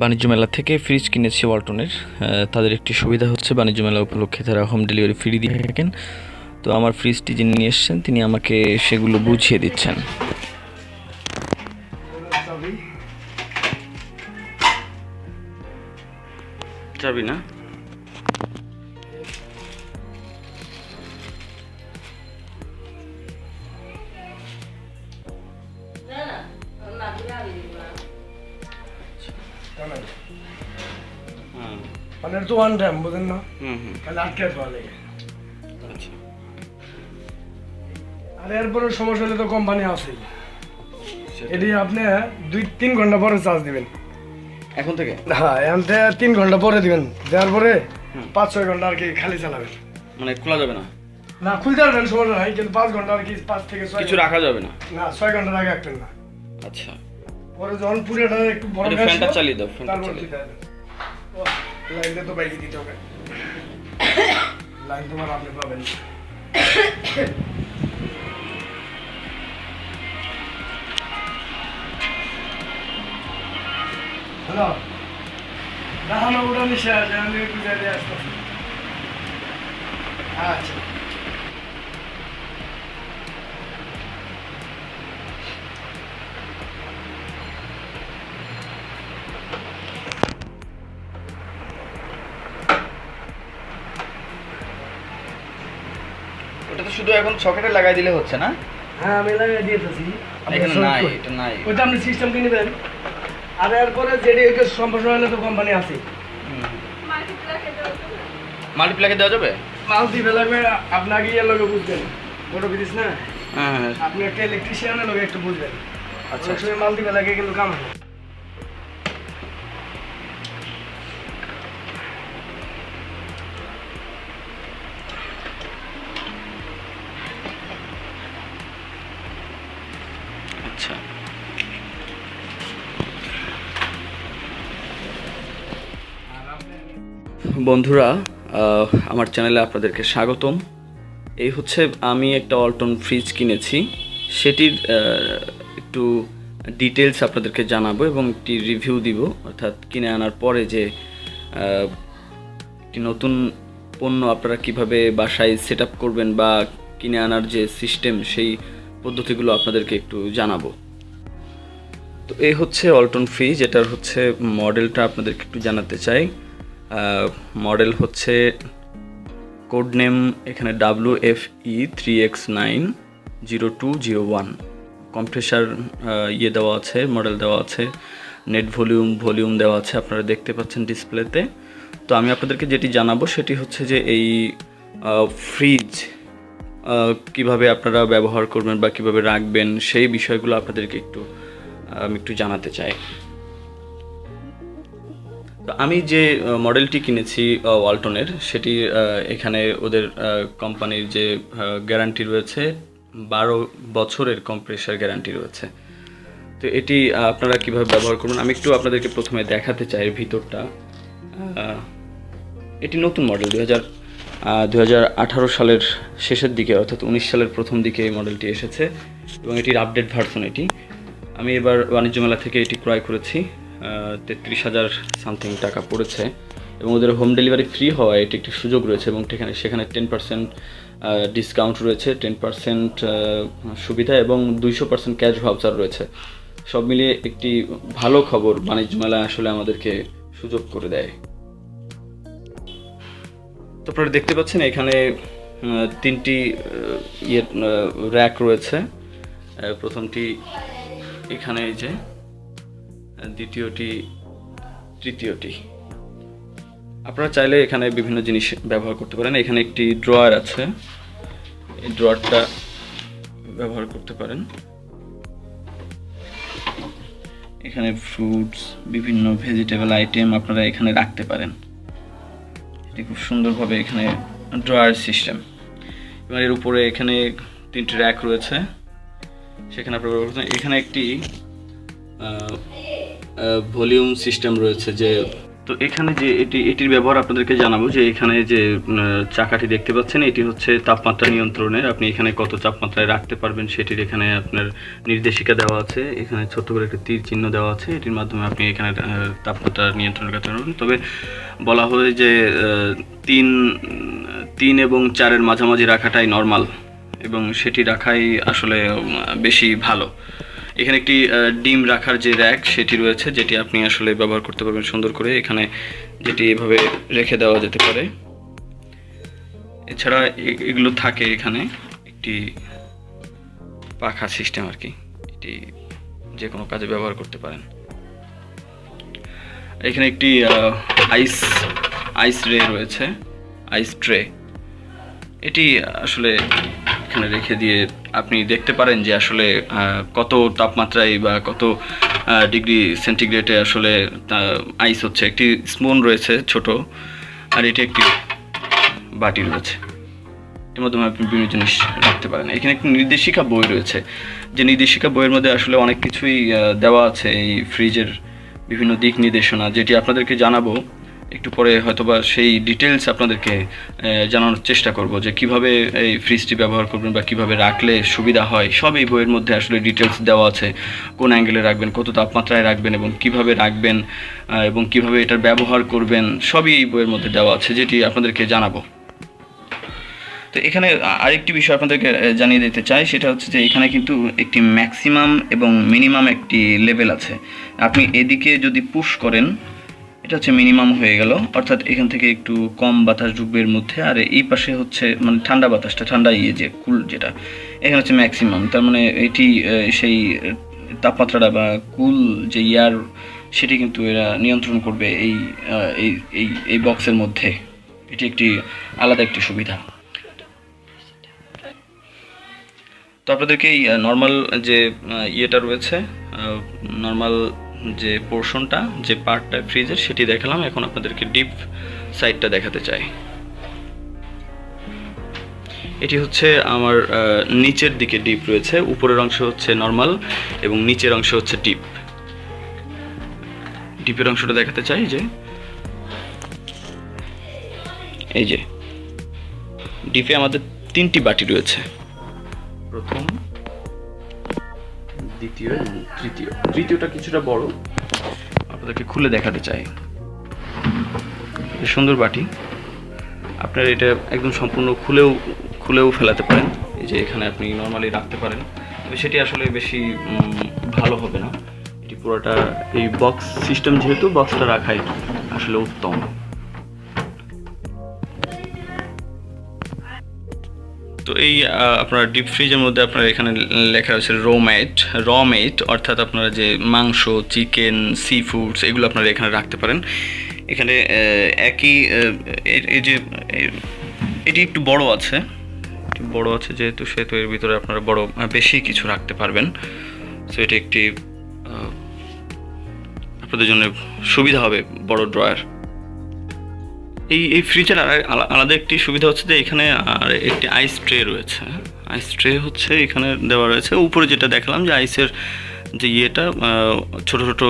বাণিজ্য মেলা থেকে ফ্রিজ কিনেছি ওয়ালটনের। তাদের একটি সুবিধা হচ্ছে বাণিজ্য মেলা উপলক্ষে তারা হোম ডেলিভারি ফ্রি দিয়ে থাকেন। তো আমার ফ্রিজটি যিনি নিয়ে এসছেন, তিনি আমাকে সেগুলো বুঝিয়ে দিচ্ছেন। চাবি না? মানে তো ওয়ান টাইম বুঝেন না হুম আটকে পাওয়া আচ্ছা আর এরপরে সমস্যা হলে তো কোম্পানি আছে এটি আপনি দুই তিন ঘণ্টা পরে চার্জ দিবেন এখন থেকে হ্যাঁ এখান থেকে তিন ঘণ্টা পরে দিবেন দেওয়ার পরে পাঁচ ছয় ঘণ্টা আর কি খালি চালাবেন মানে খোলা যাবে না না খুলতে পারবেন সমস্যা নাই কিন্তু পাঁচ ঘণ্টা আর কি পাঁচ থেকে ছয় কিছু রাখা যাবে না না ছয় ঘণ্টার আগে রাখবেন না আচ্ছা পরে যখন পুরোটা একটু বড় ফ্যানটা চালিয়ে দাও, ফ্যানটা চালিয়ে দিতে হবে। ও, লাইনটা তো বাইরে দিতে হবে। লাইন তোমার আপনি পাবেন। হ্যালো? দেখানো ওটা নিশে আছে, আমি একটু জায়গায় আচ্ছা। ওটা তো শুধু এখন সকেটে লাগাই দিলে হচ্ছে না? হ্যাঁ আমি লাগিয়ে দিয়েছি। এখানে নাই এটা নাই। ওইটা আপনি সিস্টেম কিনে নেবেন। আর এরপরে যেটি ওকে সম্প্রসারণ হলে তো কোম্পানি আছে। মাল্টিপ্লাকে দেওয়া যাবে। মাল দিবে লাগবে আপনাকে ইয়ে লোকে বুঝবেন। বড় বিদিস না? হ্যাঁ হ্যাঁ। আপনি একটা ইলেকট্রিশিয়ানের লোকে একটু বুঝবেন। আচ্ছা অনেক সময় মাল দিবে লাগে কিন্তু কাম হয়। বন্ধুরা আমার চ্যানেলে আপনাদেরকে স্বাগতম। এই হচ্ছে আমি একটা অল্টন ফ্রিজ কিনেছি। সেটির একটু ডিটেলস আপনাদেরকে জানাব এবং একটি রিভিউ দিব। অর্থাৎ কিনে আনার পরে যে একটি নতুন পণ্য আপনারা কীভাবে বাসায় সেট করবেন বা কিনে আনার যে সিস্টেম সেই পদ্ধতিগুলো আপনাদেরকে একটু জানাব। তো এই হচ্ছে অল্টন ফ্রিজ এটার হচ্ছে মডেলটা আপনাদেরকে একটু জানাতে চাই। মডেল হচ্ছে কোড নেম এখানে W F E three X nine zero two zero one compressor ইয়ে দেওয়া আছে, মডেল দেওয়া আছে, নেট ভলিউম ভলিউম দেওয়া আছে, আপনারা দেখতে পাচ্ছেন ডিসপ্লেতে। তো আমি আপনাদেরকে যেটি জানাব সেটি হচ্ছে যে এই ফ্রিজ কীভাবে আপনারা ব্যবহার করবেন বা কীভাবে রাখবেন সেই বিষয়গুলো আপনাদেরকে একটু আমি একটু জানাতে চাই। আমি যে মডেলটি কিনেছি ওয়ালটনের সেটি এখানে ওদের কোম্পানির যে গ্যারান্টি রয়েছে, বারো বছরের কম্প্রেসার গ্যারান্টি রয়েছে। তো এটি আপনারা কীভাবে ব্যবহার করবেন? আমি একটু আপনাদেরকে প্রথমে দেখাতে চাই ভিতরটা। এটি নতুন মডেল দু হাজার দু সালের শেষের দিকে, অর্থাৎ উনিশ সালের প্রথম দিকে এই মডেলটি এসেছে, এবং এটির আপডেট ভার্সন এটি। আমি এবার বাণিজ্য মেলা থেকে এটি ক্রয় করেছি। তেত্রিশ হাজার সামথিং টাকা পড়েছে। এবং ওদের হোম ডেলিভারি ফ্রি হওয়ায় এটি একটি সুযোগ রয়েছে এবং সেখানে সেখানে টেন পার্সেন্ট ডিসকাউন্ট রয়েছে। টেন পার্সেন্ট সুবিধা এবং দুইশো পার্সেন্ট ক্যাশ ভাউচার রয়েছে। সব মিলিয়ে একটি ভালো খবর, বাণিজ্য মেলা আসলে আমাদেরকে সুযোগ করে দেয়। তো আপনারা দেখতে পাচ্ছেন এখানে তিনটি ইয়ে র্যাক রয়েছে। প্রথমটি এখানে এই যে দ্বিতীয়টি, তৃতীয়টি। আপনারা চাইলে এখানে বিভিন্ন জিনিস ব্যবহার করতে পারেন। এখানে একটি ড্রয়ার আছে। এই ড্রয়ারটা ব্যবহার করতে পারেন। এখানে ফ্রুটস বিভিন্ন ভেজিটেবল আইটেম আপনারা এখানে রাখতে পারেন। এটি খুব সুন্দরভাবে এখানে ড্রয়ার সিস্টেম এবং এর উপরে এখানে তিনটি র্যাক রয়েছে। সেখানে আপনারা এখানে একটি ভলিউম সিস্টেম রয়েছে যে তো এখানে যে এটি, এটির ব্যবহার আপনাদেরকে জানাব যে এখানে যে চাকাটি দেখতে পাচ্ছেন, এটি হচ্ছে তাপমাত্রা নিয়ন্ত্রণের। আপনি এখানে কত তাপমাত্রায় রাখতে পারবেন সেটির এখানে আপনার নির্দেশিকা দেওয়া আছে। এখানে ছোট্ট করে একটা তীর চিহ্ন দেওয়া আছে। এটির মাধ্যমে আপনি এখানে তাপমাত্রা নিয়ন্ত্রণ করতে পারবেন তবে বলা হয় যে তিন তিন এবং চারের মাঝামাঝি রাখাটাই নর্মাল এবং সেটি রাখাই আসলে বেশি ভালো। এখানে একটি ডিম রাখার যে র্যাক সেটি রয়েছে, যেটি আপনি আসলে ব্যবহার করতে পারবেন সুন্দর করে। এখানে যেটি এভাবে রেখে দেওয়া যেতে পারে। এছাড়া এগুলো থাকে এখানে একটি পাখা সিস্টেম আর কি, এটি যে কোনো কাজে ব্যবহার করতে পারেন। এখানে একটি আইস আইস রে রয়েছে, আইস ট্রে। এটি আসলে এখানে রেখে দিয়ে আপনি দেখতে পারেন যে আসলে কত তাপমাত্রায় বা কত ডিগ্রি সেন্টিগ্রেডে আসলে আইস হচ্ছে। একটি স্পুন রয়েছে ছোট, আর এটি একটি বাটি রয়েছে। এর মাধ্যমে আপনি বিভিন্ন জিনিস রাখতে পারেন। এখানে একটি নির্দেশিকা বই রয়েছে। যে নির্দেশিকা বইয়ের মধ্যে আসলে অনেক কিছুই দেওয়া আছে এই ফ্রিজের বিভিন্ন দিক নির্দেশনা, যেটি আপনাদেরকে জানাব। একটু পরে হয়তোবা সেই ডিটেলস আপনাদেরকে জানানোর চেষ্টা করব যে কীভাবে এই ফ্রিজটি ব্যবহার করবেন বা কীভাবে রাখলে সুবিধা হয়। সব এই বইয়ের মধ্যে আসলে ডিটেলস দেওয়া আছে। কোন অ্যাঙ্গেলে রাখবেন, কত তাপমাত্রায় রাখবেন এবং কীভাবে রাখবেন এবং কীভাবে এটার ব্যবহার করবেন, সবই এই বইয়ের মধ্যে দেওয়া আছে, যেটি আপনাদেরকে জানাব। তো এখানে আরেকটি বিষয় আপনাদেরকে জানিয়ে দিতে চাই, সেটা হচ্ছে যে এখানে কিন্তু একটি ম্যাক্সিমাম এবং মিনিমাম একটি লেভেল আছে। আপনি এদিকে যদি পুশ করেন এটা হচ্ছে মিনিমাম হয়ে গেল। অর্থাৎ এখান থেকে একটু কম বাতাস ঢুকবে এর মধ্যে। আর এই পাশে হচ্ছে মানে ঠান্ডা বাতাসটা, ঠান্ডা ইয়ে যে কুল যেটা, এখানে হচ্ছে ম্যাক্সিমাম তার মানে এটি সেই তাপমাত্রাটা বা কুল যে ইয়ার সেটি কিন্তু এরা নিয়ন্ত্রণ করবে এই এই এই বক্সের মধ্যে। এটি একটি আলাদা একটি সুবিধা। তো আপনাদেরকে এই নর্মাল যে ইয়েটা রয়েছে নর্মাল যে পোর্শনটা যে পার্টটা ফ্রিজের সেটি দেখালাম। এখন আপনাদেরকে ডিপ সাইডটা দেখাতে চাই। এটি হচ্ছে আমার নিচের দিকে ডিপ রয়েছে। উপরের অংশ হচ্ছে নর্মাল এবং নিচের অংশ হচ্ছে ডিপ ডিপের অংশটা দেখাতে চাই যে, এই যে ডিপে আমাদের তিনটি বাটি রয়েছে। প্রথম দ্বিতীয় এবং তৃতীয়। তৃতীয়টা কিছুটা বড়। আপনাদেরকে খুলে দেখাতে চাই। সুন্দর বাটি। আপনার এটা একদম সম্পূর্ণ খুলেও খুলেও ফেলাতে পারেন। এই যে এখানে আপনি নর্মালি রাখতে পারেন। তবে সেটি আসলে বেশি ভালো হবে না। এটি পুরোটা এই বক্স সিস্টেম যেহেতু বক্সটা রাখাই আসলে উত্তম। তো এই আপনার ডিপ ফ্রিজের মধ্যে আপনার এখানে লেখা আছে র মেট র মেট অর্থাৎ আপনারা যে মাংস চিকেন সি ফুডস এগুলো আপনারা এখানে রাখতে পারেন। এখানে একই এই যে এটি একটু বড় আছে। একটু বড় আছে যেহেতু, সেহেতু এর ভিতরে আপনারা বড় বেশি কিছু রাখতে পারবেন। সো এটি একটি আপনাদের জন্য সুবিধা হবে বড় ড্রয়ার এই এই ফ্রিজের আলাদা একটি সুবিধা হচ্ছে যে এখানে আর একটি আইস ট্রে রয়েছে। আইস ট্রে হচ্ছে এখানে দেওয়া রয়েছে। উপরে যেটা দেখলাম যে আইসের যে ইয়েটা ছোট ছোট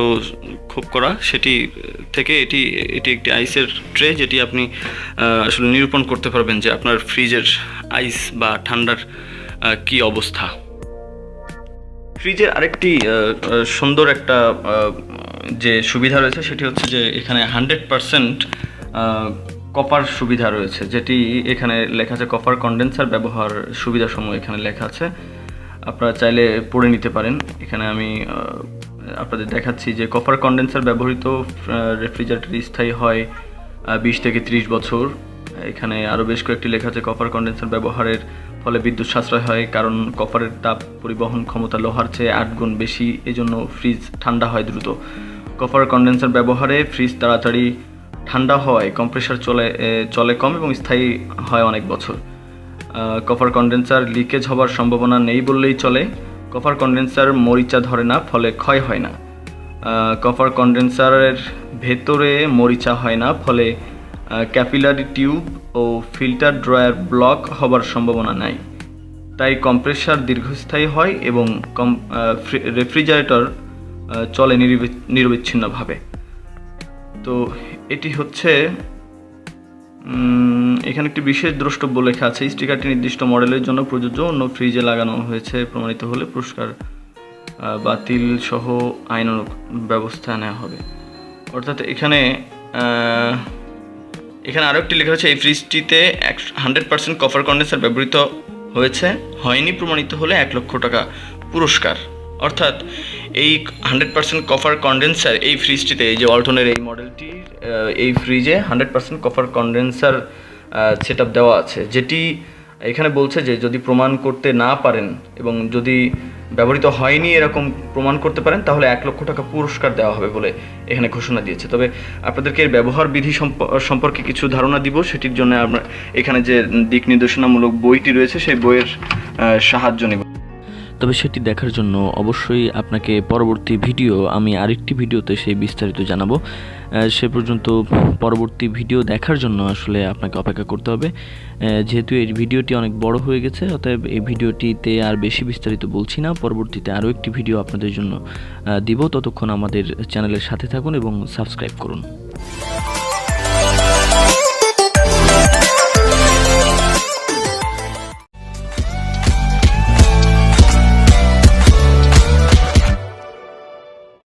খোপ করা, সেটি থেকে এটি এটি একটি আইসের ট্রে যেটি আপনি আসলে নিরূপণ করতে পারবেন যে আপনার ফ্রিজের আইস বা ঠান্ডার কি অবস্থা। ফ্রিজের আরেকটি সুন্দর একটা যে সুবিধা রয়েছে সেটি হচ্ছে যে এখানে হান্ড্রেড পারসেন্ট কপার সুবিধা রয়েছে, যেটি এখানে লেখা আছে কপার কন্ডেন্সার ব্যবহার সুবিধাসমূহ এখানে লেখা আছে। আপনারা চাইলে পড়ে নিতে পারেন। এখানে আমি আপনাদের দেখাচ্ছি যে কপার কন্ডেন্সার ব্যবহৃত রেফ্রিজারেটর স্থায়ী হয় বিশ থেকে ত্রিশ বছর। এখানে আরও বেশ কয়েকটি লেখা আছে, কপার কন্ডেন্সার ব্যবহারের ফলে বিদ্যুৎ সাশ্রয় হয়, কারণ কপারের তাপ পরিবহন ক্ষমতা লোহার চেয়ে আট গুণ বেশি, এজন্য ফ্রিজ ঠান্ডা হয় দ্রুত। কপার কন্ডেন্সার ব্যবহারে ফ্রিজ তাড়াতাড়ি ঠান্ডা হওয়ায় কম্প্রেসার চলে চলে কম এবং স্থায়ী হয় অনেক বছর। কপার কন্ডেন্সার লিকেজ হবার সম্ভাবনা নেই বললেই চলে। কপার কন্ডেন্সার মরিচা ধরে না, ফলে ক্ষয় হয় না। কপার কন্ডেন্সারের ভেতরে মরিচা হয় না, ফলে ক্যাপিলারি টিউব ও ফিল্টার ড্রয়ার ব্লক হবার সম্ভাবনা নাই। তাই কম্প্রেসার দীর্ঘস্থায়ী হয় এবং কম রেফ্রিজারেটর চলে নিরবি- নিরবিচ্ছিন্নভাবে। তো এটি হচ্ছে এখানে একটি বিশেষ দ্রষ্টব্য লেখা আছে। স্টিকারটি নির্দিষ্ট মডেলের জন্য প্রযোজ্য, অন্য ফ্রিজে লাগানো হয়েছে। প্রমাণিত হলে পুরস্কার বাতিল সহ আইন ব্যবস্থা নেওয়া হবে। অর্থাৎ এখানে এখানে আরও একটি লেখা আছে, এই ফ্রিজটিতে এক হান্ড্রেড পার্সেন্ট কপার কন্ডেন্সার ব্যবহৃত হয়েছে। হয়নি, প্রমাণিত হলে এক লক্ষ টাকা পুরস্কার। অর্থাৎ এই হান্ড্রেড পার্সেন্ট কফার কন্ডেন্সার এই ফ্রিজটিতে এই যে অল্টনের এই মডেলটি এই ফ্রিজে hundred percent copper condenser set দেওয়া আছে। যেটি এখানে বলছে যে যদি প্রমাণ করতে না পারেন এবং যদি ব্যবহৃত হয়নি এরকম প্রমাণ করতে পারেন, তাহলে এক লক্ষ টাকা পুরস্কার দেওয়া হবে বলে এখানে ঘোষণা দিয়েছে। তবে আপনাদেরকে এর ব্যবহার বিধি সম্প- সম্পর্কে কিছু ধারণা দিব, সেটির জন্য আমরা এখানে যে দিক নির্দেশনামূলক বইটি রয়েছে, সেই বইয়ের সাহায্য নেব। তবে সেটি দেখার জন্য অবশ্যই আপনাকে পরবর্তী ভিডিও, আমি আরেকটি ভিডিওতে সেই বিস্তারিত জানাব। সে পর্যন্ত পরবর্তী ভিডিও দেখার জন্য আসলে আপনাকে অপেক্ষা করতে হবে। যেহেতু এই ভিডিওটি অনেক বড় হয়ে গেছে, অতএব এই ভিডিওটিতে আর বেশি বিস্তারিত বলছি না। পরবর্তীতে আরও একটি ভিডিও আপনাদের জন্য দিব। ততক্ষণ আমাদের চ্যানেলের সাথে থাকুন এবং সাবস্ক্রাইব করুন।